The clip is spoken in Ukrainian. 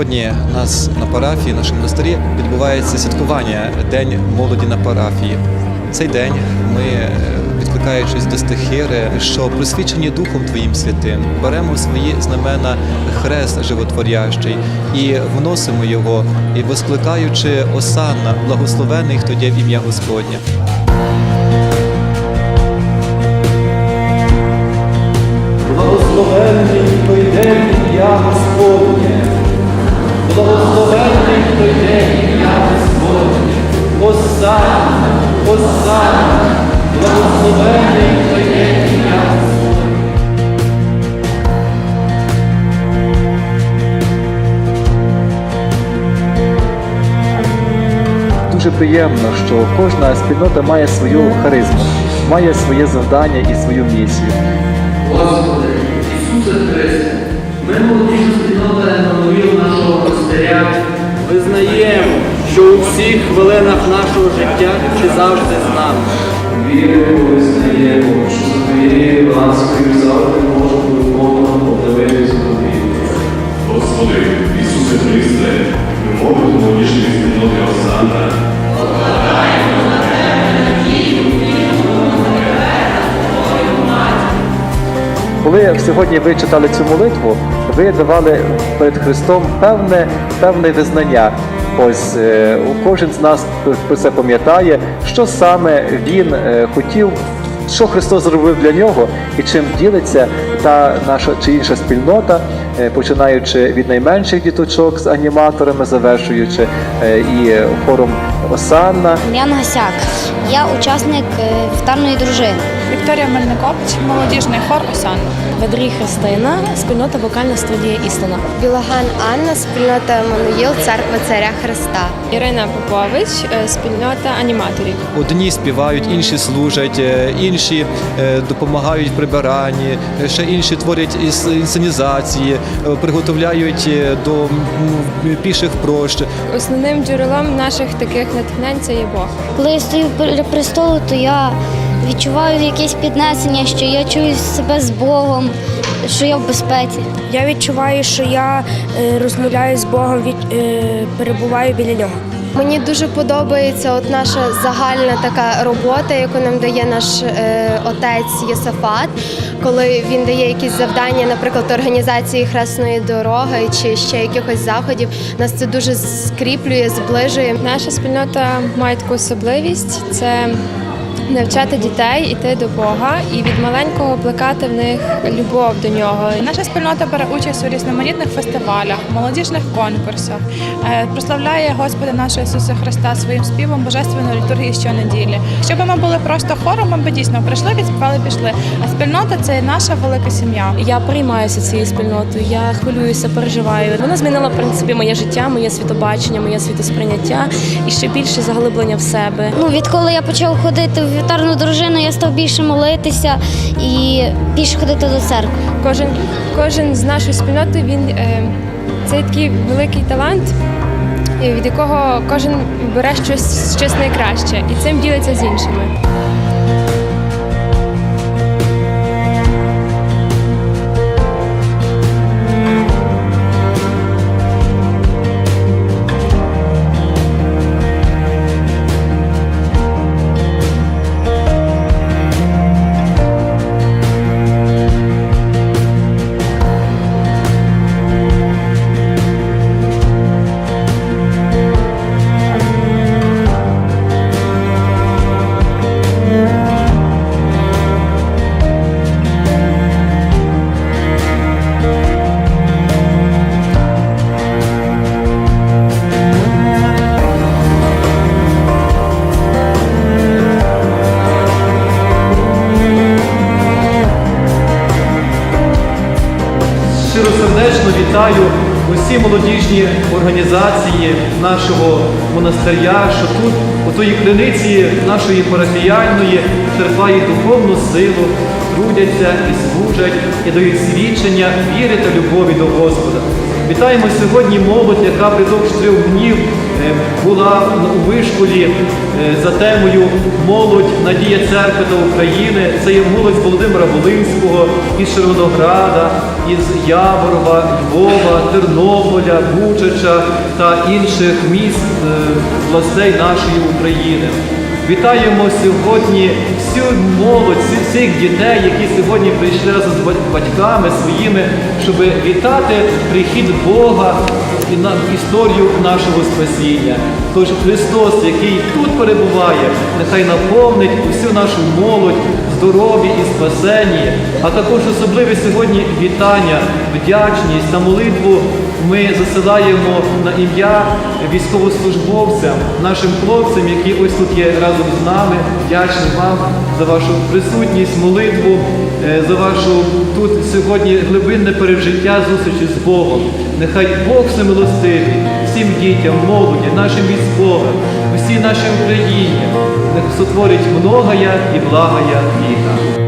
Сьогодні у нас на парафії, в нашому монастирі відбувається святкування День молоді на парафії. Цей день ми, е, відкликаючись до стихири, що просвічені Духом Твоїм святим, беремо свої знамена хрест животворящий і вносимо його, і воскликаючи Осанна, благословений, хто є в ім'я Господнє. Благословенний, хто йде в Господнє. Благословенний, хто йде в ім'я Господнє. Осанна, Осанна, благословенний, хто йде в ім'я Господнє. Дуже приємно, що кожна спільнота має свою харизму, має своє завдання і свою місію. Господи, Ісусе Христе, ми молодіжна спільнота Еммануїл нашого монастиря. Визнаємо, що у всіх хвилинах нашого життя ти завжди з нами. Віримо, визнаємо, що за твоєю ласкою завжди можемо виконувати подивитися тобі. Господи, Ісусе Христе, ми молимо молодіжної спільноти Осана. Коли сьогодні ви читали цю молитву, ви давали перед Христом певне, певне визнання. Ось е, кожен з нас про це пам'ятає, що саме він е, хотів, що Христос зробив для нього і чим ділиться та наша чи інша спільнота, е, починаючи від найменших діточок з аніматорами, завершуючи і хором Осанна. Ян Гасяк. Я учасник вівтарної дружини. Вікторія Мельникович, молодіжний хор Осанна. Ведрій Христина, спільнота вокальна студія Істина. Білаган Анна, спільнота Мануїл, церква царя Христа. Ірина Попович, е, спільнота аніматорів. Одні співають, інші служать, е, інші е, допомагають в прибиранні, ще інші творять іс- інсценізації, приготовляють до піших прощ. Основним джерелом наших таких натхнень це є Бог. Коли я стою біля престолу, то я відчуваю якесь піднесення, що я чую себе з Богом, що я в безпеці. Я відчуваю, що я е, розмовляю з Богом, від, е, перебуваю біля нього. Мені дуже подобається от наша загальна така робота, яку нам дає наш е, отець Єсафат, коли він дає якісь завдання, наприклад, організації хресної дороги чи ще якихось заходів. Нас це дуже скріплює, зближує. Наша спільнота має таку особливість це навчати дітей іти до Бога і від маленького плекати в них любов до нього. Наша спільнота бере участь у різноманітних фестивалях, молодіжних конкурсах, е, прославляє Господа нашого Ісуса Христа своїм співом божественної літургії щонеділі. Якщо б ми були просто хором, ми б дійсно прийшли, відспівали, пішли. А спільнота це наша велика сім'я. Я приймаюся цією спільнотою, я хвилююся, переживаю. Вона змінила в принципі моє життя, моє світобачення, моє світосприйняття і ще більше заглиблення в себе. Ну, відколи я почав ходити в вівтарну дружину, я став більше молитися і більше ходити до церкви. Кожен, кожен з нашої спільноти він е, це такий великий талант, від якого кожен бере щось, щось найкраще і цим ділиться з іншими. Усі молодіжні організації нашого монастиря, що тут, у тої криниці нашої парафіяльної, черпають духовну силу, трудяться і служать, і дають свідчення віри та любові до Господа. Вітаємо сьогодні молодь, яка впродовж трьох днів була у вишколі е, за темою Молодь Надія Церкви та України. Це є молодь Володимира Волинського, із Червонограда, із Яворова, Львова, Тернополя, Бучача та інших міст е, властей нашої України. Вітаємо сьогодні всю молодь, всі- всіх дітей, які сьогодні прийшли разом з батьками своїми, щоб вітати прихід Бога і на історію нашого спасіння. Тож Христос, який тут перебуває, нехай наповнить усю нашу молодь здоров'я і спасенні, а також особливе сьогодні вітання, вдячність та молитву ми засилаємо на ім'я військовослужбовцям, нашим хлопцям, які ось тут є разом з нами. Вдячні вам за вашу присутність, молитву, е, за вашу тут сьогодні глибинне пережиття зустрічі з Богом. Нехай Бог всемилостивий всім дітям, молоді, нашим військовим, усій нашій Україні, сотворить многая і благая літа.